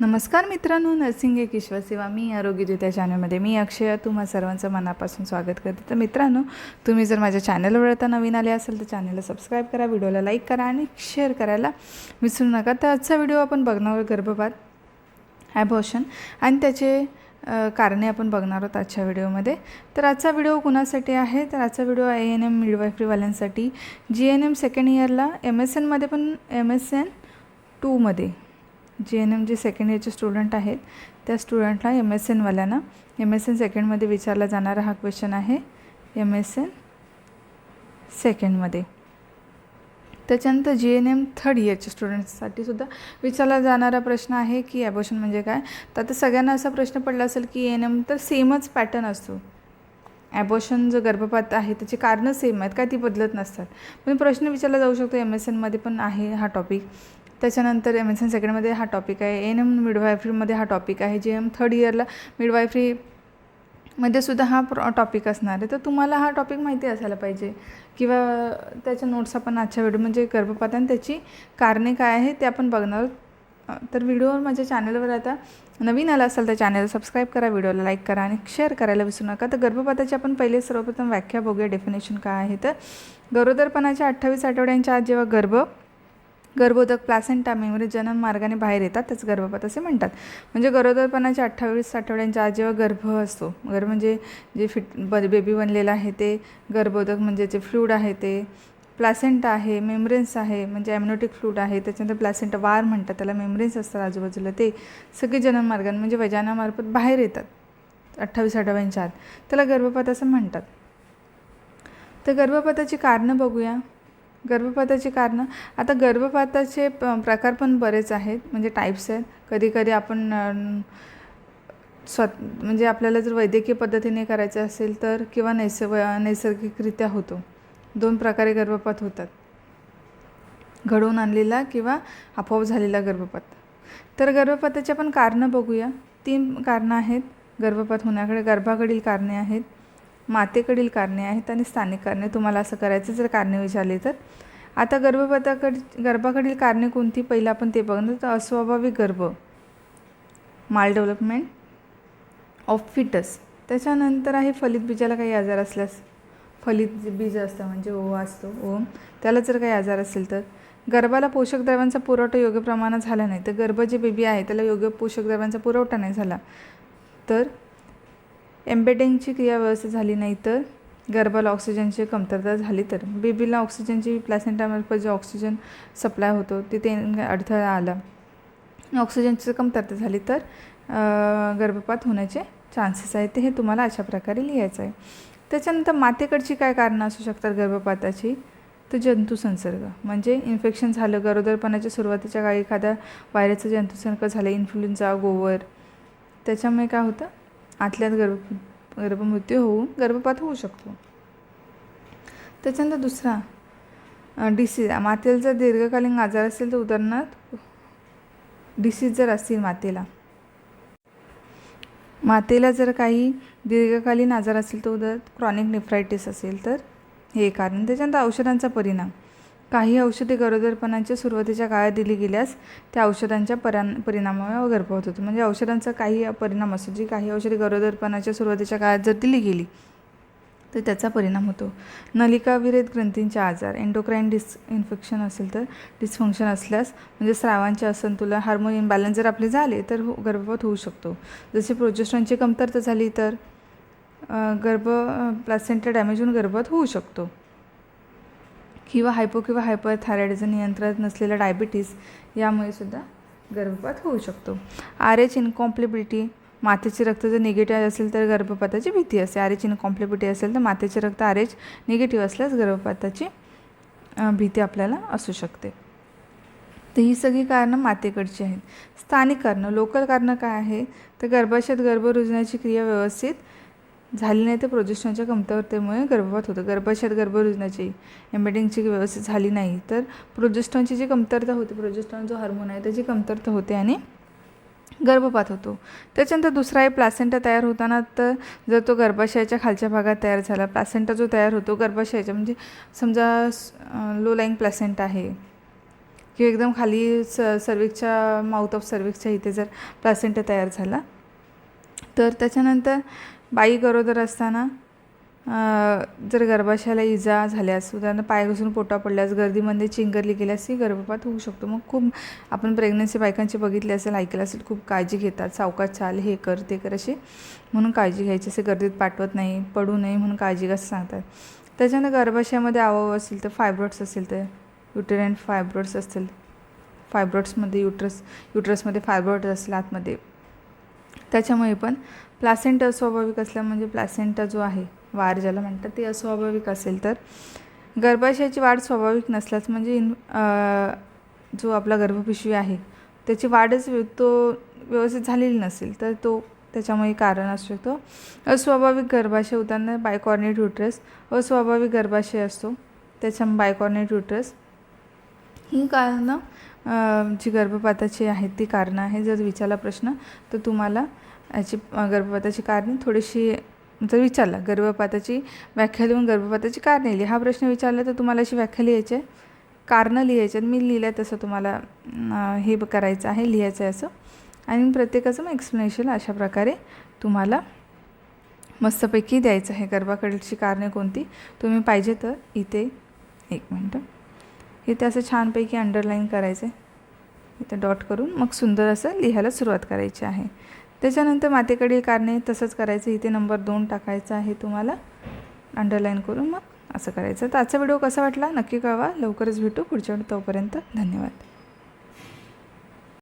नमस्कार मित्रांनो नर्सिंग एक ईश्वर सेवा मी आरोग्यज्योत चॅनलमध्ये. मी अक्षय तुम्हा सर्वांचं मनापासून स्वागत करते. तर मित्रांनो तुम्ही जर माझ्या चॅनलवर आता नवीन आले असेल तर चॅनलला सबस्क्राईब करा व्हिडिओला लाईक करा आणि शेअर करायला विसरू नका. तर आजचा व्हिडिओ आपण बघणार आहोत गर्भपात ॲबॉशन आणि त्याचे कारणे आपण बघणार आहोत आजच्या व्हिडिओमध्ये. तर आजचा व्हिडिओ कुणासाठी आहे? तर आजचा व्हिडिओ ए एन एम मिडवायफरीवाल्यांसाठी जी एन एम सेकंड इयरला एम एस एनमध्ये पण एम एस एन टूमध्ये जी एन एम जे सेकंड इयरचे स्टुडंट आहेत त्या स्टुडंटला एम एस एनवाल्यांना एम एस एन सेकंडमध्ये विचारला जाणारा हा क्वेश्चन आहे एम एस एन सेकंडमध्ये त्याच्यानंतर जी एन एम थर्ड इयरच्या स्टुडंट्ससाठी सुद्धा विचारला जाणारा प्रश्न आहे की ॲबॉशन म्हणजे काय? तर आता सगळ्यांना असा प्रश्न पडला असेल की एन एम तर सेमच पॅटर्न असतो. ॲबॉशन जो गर्भपात आहे त्याची कारणं सेम आहेत काय ती बदलत नसतात. पण प्रश्न विचारला जाऊ शकतो एम एस एनमध्ये पण आहे हा टॉपिक त्याच्यानंतर एम एस एन सेकंडमध्ये हा टॉपिक आहे. एन एम मिडवायफ्रीमध्ये हा टॉपिक आहे. जे एम थर्ड इयरला मिडवायफ्री मध्ये सुद्धा हा प्रॉ टॉपिक असणार आहे. तर तुम्हाला हा टॉपिक माहिती असायला पाहिजे. किंवा त्याच्या नोट्स आपण आजच्या व्हिडिओ म्हणजे गर्भपात आणि त्याची कारणे काय आहे ते आपण बघणार आहोत. तर व्हिडिओवर माझ्या चॅनलवर आता नवीन आला असेल तर चॅनल सबस्क्राईब करा व्हिडिओला लाईक करा आणि शेअर करायला विसरू नका. तर गर्भपाताची आपण पहिले सर्वप्रथम व्याख्या बघूया. डेफिनेशन काय आहे? तर गरोदरपणाच्या अठ्ठावीस आठवड्यांच्या आत जेव्हा गर्भ गर्भोदक प्लासेंटा मेमरी जनन मार्गाने बाहेर येतात त्याच गर्भपात असे म्हणतात. म्हणजे गरोदरपणाच्या अठ्ठावीस आठवड्यांच्या आज जेव्हा गर्भ असतो गर्भ म्हणजे जे फिट ब बेबी बनलेलं आहे ते गर्भोदक म्हणजे जे फ्लूड आहे ते प्लासेंटा आहे मेमरेन्स आहे म्हणजे ॲम्युनोटिक फ्लूड आहे त्याच्यानंतर प्लासेंटा वार म्हणतात त्याला मेमरेन्स असतात आजूबाजूला ते सगळे जननमार्गाने म्हणजे वजानामार्फत बाहेर येतात अठ्ठावीस आठवड्यांच्या आत. त्याला गर्भपात असं म्हणतात. तर गर्भपाताची कारणं बघूया. गर्भपाताची कारणं. आता गर्भपाताचे प प्रकार पण बरेच आहेत. म्हणजे टाईप्स आहेत. कधी कधी आपण स्वत म्हणजे आपल्याला जर वैद्यकीय पद्धतीने करायचं असेल तर किंवा नैस नैसर्गिकरित्या होतो. दोन प्रकारे गर्भपात होतात. घडवून आणलेला किंवा आपोआप झालेला गर्भपात. तर गर्भपाताची आपण कारणं बघूया. तीन कारणं आहेत. गर्भपात होण्याकडे गर्भाकडील कारणे आहेत. मातेकडील कारणे आहेत आणि स्थानिक कारणे. तुम्हाला असं करायचं जर कारणे विचारली तर. आता गर्भपाताकड गर्भाकडील कारणे कोणती? पहिलं आपण ते बघणार. तर अस्वाभाविक गर्भ. माल डेव्हलपमेंट ऑफ फिटस त्याच्यानंतर आहे फलित बीजाला काही आजार असल्यास. फलित जे बीज असतं म्हणजे ओ असतो ओम. त्याला जर काही आजार असेल तर. गर्भाला पोषक द्रव्यांचा पुरवठा योग्य प्रमाणात झाला नाही. तर गर्भ जे बेबी आहे त्याला योग्य पोषक द्रव्यांचा पुरवठा नाही झाला. तर एम्बेडिंगची क्रिया व्यवस्थित झाली नाही तर गर्भाला ऑक्सिजनची कमतरता झाली तर. बेबीला ऑक्सिजनची प्लॅसेंटामार्फत जे ऑक्सिजन सप्लाय होतो तिथे अडथळा आला. ऑक्सिजनची कमतरता झाली तर गर्भपात होण्याचे चान्सेस आहेत. ते हे तुम्हाला अशा प्रकारे लिहायचं आहे. त्याच्यानंतर मातेकडची काय कारणं असू शकतात गर्भपाताची? तर जंतुसंसर्ग म्हणजे इन्फेक्शन झालं गरोदरपणाच्या सुरुवातीच्या काळी एखाद्या व्हायरसचा जंतुसंसर्ग झाला इन्फ्लुएन्झा गोवर. त्याच्यामुळे काय होतं? आतल्यात गर्भ गर्भमृत्यू होऊन गर्भपात होऊ शकतो. त्याच्यानंतर दुसरा डिसीज मातेला जर दीर्घकालीन आजार असेल तर उदाहरणार्थ डिसीज जर असतील मातेला मातेला जर काही दीर्घकालीन आजार असेल तर उदाहरणार्थ क्रॉनिक नेफ्रायटिस असेल तर हे कारण. त्याच्यानंतर औषधांचा परिणाम. काही औषधे गरोदरपणाच्या सुरुवातीच्या काळात दिली गेल्यास त्या औषधांच्या परा परिणामामुळे गर्भवत होतो म्हणजे औषधांचा काही परिणाम असतो जी काही औषधे गरोदरपणाच्या सुरुवातीच्या काळात जर दिली गेली तर त्याचा परिणाम होतो. नलिकाविरहित ग्रंथींचे आजार एन्डोक्राईन डिस इन्फेक्शन असेल तर डिस्फंक्शन असल्यास म्हणजे स्रावांचे असंतुलन हार्मोन इम्बॅलन्स जर आपले झाले तर हो गर्भपात होऊ शकतो. जसे प्रोजेस्ट्रॉनची कमतरता झाली तर गर्भ प्लासेंटा डॅमेज होऊन गर्भपात होऊ शकतो. किंवा हायपो किंवा हायपर नियंत्रणात नसलेला डायबिटीस यामुळे सुद्धा गर्भपात होऊ शकतो. आर एच इनकॉम्प्लिबिलिटी मातेचे रक्त जर निगेटिव्ह असेल तर गर्भपाताची भीती असते. आर एच इनकॉम्प्लिबिलिटी असेल तर मातेचे रक्त आर एच निगेटिव्ह असल्यास गर्भपाताची भीती आपल्याला असू शकते. तर ही सगळी कारणं मातेकडची आहेत. स्थानिक कारणं लोकल कारणं काय आहे? तर गर्भाशयात गर्भ रुजण्याची क्रिया व्यवस्थित झाली नाही तर प्रोजेस्ट्रॉनच्या कमतरतेमुळे गर्भपात होतं. गर्भाशयात गर्भरुजनाची एम्बेडिंगची व्यवस्थित झाली नाही तर प्रोजेस्ट्रॉनची जी कमतरता होते प्रोजेस्ट्रॉन जो हार्मोन आहे त्याची कमतरता होते आणि गर्भपात होतो. त्याच्यानंतर दुसरा आहे प्लासेंटा तयार होताना तर जर तो गर्भाशयाच्या खालच्या भागात तयार झाला प्लासेंटा जो तयार होतो गर्भाशयाच्या म्हणजे समजा लो लाईंग प्लासेंटा आहे किंवा एकदम खाली स सर्विकच्या माउथ ऑफ सर्विकच्या इथे जर प्लासेंटा तयार झाला तर त्याच्यानंतर बाई गरोदर असताना जर गर्भाशयाला इजा झाल्यास उदाहरण पाय घुसून पोटा पडल्यास गर्दीमध्ये चिंगरली गेल्यास ही गर्भपात होऊ शकतो. मग खूप आपण प्रेग्नन्सी बायकांची बघितली असेल ऐकलं असेल खूप काळजी घेतात. सावकाश चाल हे कर ते कर असे म्हणून काळजी घ्यायची असे गर्दीत पाठवत नाही पडू नये म्हणून काळजी कसं सांगतात. त्याच्यानंतर गर्भाशयामध्ये आवव असेल तर फायब्रॉड्स असेल तर युटेरियन फायब्रॉड्स असतील. फायब्रॉड्समध्ये युट्रस युट्रसमध्ये फायब्रॉड्स असेल आतमध्ये त्याच्यामुळे पण प्लासेंटा अस्वाभाविक असल्या म्हणजे प्लासेंटा जो आहे वार ज्याला म्हणतात ते अस्वाभाविक असेल तर. गर्भाशयाची वाढ स्वाभाविक नसल्यास म्हणजे इन जो आपला गर्भपिशवी आहे त्याची वाढच तो व्यवस्थित झालेली नसेल तर तो त्याच्यामुळे कारण असू शकतो. अस्वाभाविक गर्भाशय होताना बायकॉर्नेट युट्रस अस्वाभाविक गर्भाशय असतो त्याच्या बायकॉर्नेट युट्रस ही कारणं जी गर्भपाताची आहेत ती कारणं आहे जर विचारला प्रश्न तर तुम्हाला याची गर्भपाताची कारणे थोडीशी जर विचारला गर्भपाताची व्याख्या लिहून गर्भपाताची कारणे लिही हा प्रश्न विचारला तर तुम्हाला अशी व्याख्या लिहायची आहे. कारणं लिहायची आहेत मी लिहिलं आहे तसं तुम्हाला हे करायचं आहे लिहायचं आहे असं. आणि प्रत्येकाचं मग एक्सप्लेनेशन अशा प्रकारे तुम्हाला मस्तपैकी द्यायचं आहे. गर्भाकडची कारणे कोणती? तुम्ही पाहिजे तर इथे एक मिनटं. इथे असं छानपैकी अंडरलाईन करायचं आहे इथे डॉट करून मग सुंदर असं लिहायला सुरुवात करायची आहे. त्याच्यानंतर मातेकडील कारणे तसंच करायचं. इथे नंबर दोन टाकायचा आहे तुम्हाला. अंडरलाईन करून मग असं करायचं. तर आजचा व्हिडिओ कसा वाटला? नक्की कळवा. लवकरच भेटू पुढच्या तोपर्यंत धन्यवाद.